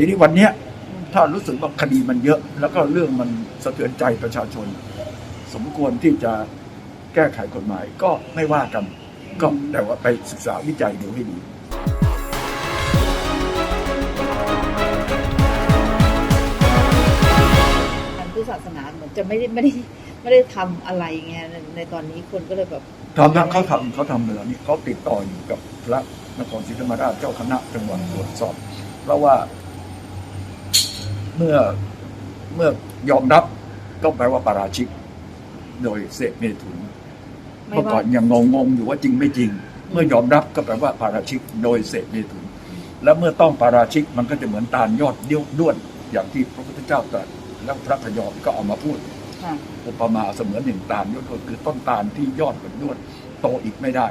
ทีนี้วันเนี้ยถ้ารู้สึกว่าคดีมันเยอะ แล้วก็เรื่องมันสะเทือนใจประชาชน สมควรที่จะแก้ไขกฎหมายก็ไม่ว่ากัน ก็แต่ว่าไปศึกษาวิจัยดูให้ดีทางพุทธศาสนาเหมือนจะไม่ได้ไม่ได้ไม่ได้ทำอะไรไงในในตอนนี้คนก็เลยแบบทำนะเขาทำเขาทำเลยนี่เขาติดต่ออยู่กับพระนครศรีธรรมราชเจ้าคณะจังหวัดตรวจสอบ เพราะว่า เมื่อเมื่อยอมรับก็แปลว่าปาราชิก โดยเสพเมถุนไม่เมื่อก่อนว่ายังงงๆอยู่ว่าจริงไม่จริง เมื่อยอมรับก็แปลว่าปาราชิก โดยเสพเมถุน แล้วเมื่อต้องปาราชิกมันก็จะเหมือนตาลยอดเดี้ยวด้วน อย่างที่พระพุทธเจ้าตรัสแล้วพระพยอมก็เอามาพูดค่ะอุปมาเสมือนหนึ่งตาลยอดก็คือต้นตาลที่ยอดเป็นด้วนโตอีกไม่ได้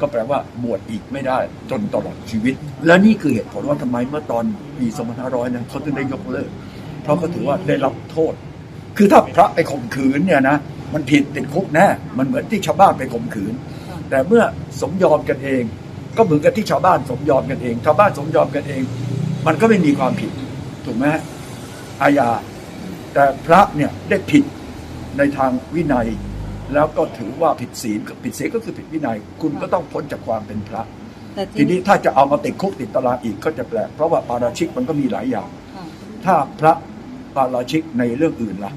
ก็แปลว่าบวชอีกไม่ได้ จนตลอดชีวิต และนี่คือเหตุผลว่าทำไมเมื่อตอนปี 2500 นั้นเขาถึงได้ยกเลิกเพ ราะเขาถือว่าได้รับโทษ คือถ้าพระไปข่มขืนเนี่ยนะมันผิดติดคุกแน่มันเหมือนที่ชาวบ้านไปข่มขืน แต่เมื่อสมยอมกันเอง ก็เหมือนกับที่ชาวบ้านสมยอมกันเอง ชาวบ้านสมยอมกันเอง มันก็ไม่มีความผิดถูกไหมฮะอาญาแต่พระเนี่ยได้ผิดในทางวินัย แล้วก็ถือว่าผิดศีลผิดศีลก็คือผิดวินัย คุณก็ต้องพ้นจากความเป็นพระแต่ทีนี้ถ้าจะเอามาติดคุกติดตารางอีกก็จะแปลกเพราะว่าปาราชิกมันก็มีหลายอย่างค่ะถ้าพระ ปาราชิกในเรื่องอื่นล่ะ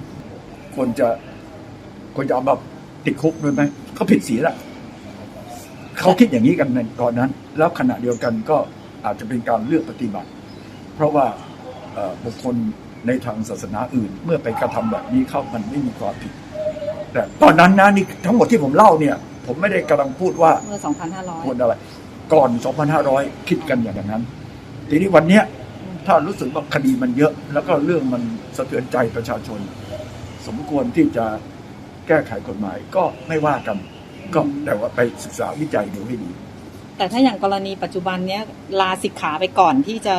ควรจะควรจะเอามาติดคุกด้วยไหมเขาผิดศีลละเขาคิดอย่างนี้กันในตอนนั้น แล้วขณะเดียวกันก็อาจจะเป็นการเลือกปฏิบัติ เพราะว่าเอ่อบุคคลในทางศาสนาอื่น เมื่อไปกระทำแบบนี้เข้ามันไม่มีความผิด แต่ตอนนั้นนะนี่ทั้งหมดที่ผมเล่าเนี่ย ผมไม่ได้กำลังพูดว่าเมื่อ 2,500คนอะไร ก่อน 2,500 คิดกันอย่างนั้น ทีนี้วันเนี้ย ถ้ารู้สึกว่าคดีมันเยอะ แล้วก็เรื่องมันสะเทือนใจประชาชน สมควรที่จะแก้ไขกฎหมายก็ไม่ว่ากัน ก็แต่ว่าไปศึกษาวิจัยดูให้ดี แต่ถ้าอย่างกรณีปัจจุบันเนี้ยลาสิกขาไปก่อนที่จะ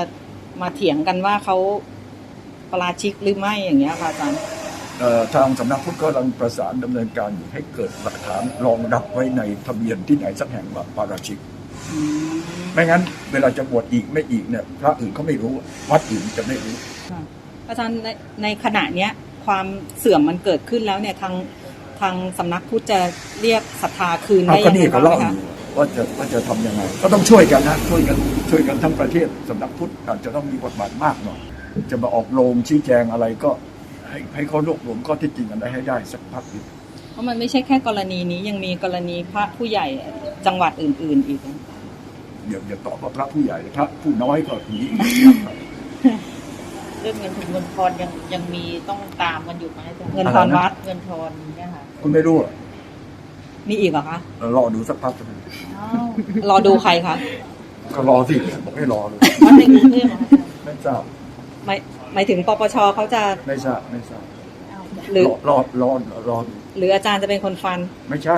มาเถียงกันว่าเขาปราชิกหรือไม่อย่างเงี้ยค่ะอาจารย์เอ่อทางสำนักพุทธกำลังประสานดำเนินการอยู่ให้เกิดหลักฐานรองรับไว้ในทะเบียนที่ไหนสักแห่งว่าปาราชิก ไม่งั้น เวลาจะบวชอีกไม่อีกเนี่ยพระอื่นเขาไม่รู้วัดอื่นจะไม่รู้ค่ะอาจารย์ในในขณะเนี้ย ความเสื่อมมันเกิดขึ้นแล้วเนี่ยทางทางสำนักพุทธจะเรียกศรัทธาคืนเอาได้ก็ยังไงนี่เขาบ้างเล่าไหมอคะยู่ว่าจะว่าจะทำยังไง ก็ต้องช่วยกันนะช่วยกันช่วยกันทั้งประเทศสำนักพุทธอาจจะต้องมีบทบาทมากหน่อยจะมาออกโรงชี้แจงอะไรก็ให้ให้เขารวบรวมข้อเท็จจริงกันได้ให้ได้สักพักหนึ่ง เพราะมันไม่ใช่แค่กรณีนี้ยังมีกรณีพระผู้ใหญ่จังหวัดอื่น ๆ อีกเดี๋ยวอย่าตอบว่าพระผู้ใหญ่พระผู้น้อยก็มีเรื่องเงินถุงเงินทอนยังยังมีต้องตามกันอยู่ไหมอาจารย์เงินทอนวัดเงินทอนเนี่ยค่ะคุณไม่รู้เหรอมีอีกเหรอคะรอดูสักพักจะอ้าวรอดูใครคะก็รอสิบอกให้รอเลยวัดในกรุงเทพเหรอคะไม่ทราบหมายหมายถึงปปชเขาจะไม่ทราบไม่ทราบอ้าว หรือรอรอรอรอดูหรืออาจารย์จะเป็นคนฟัน ไม่ใช่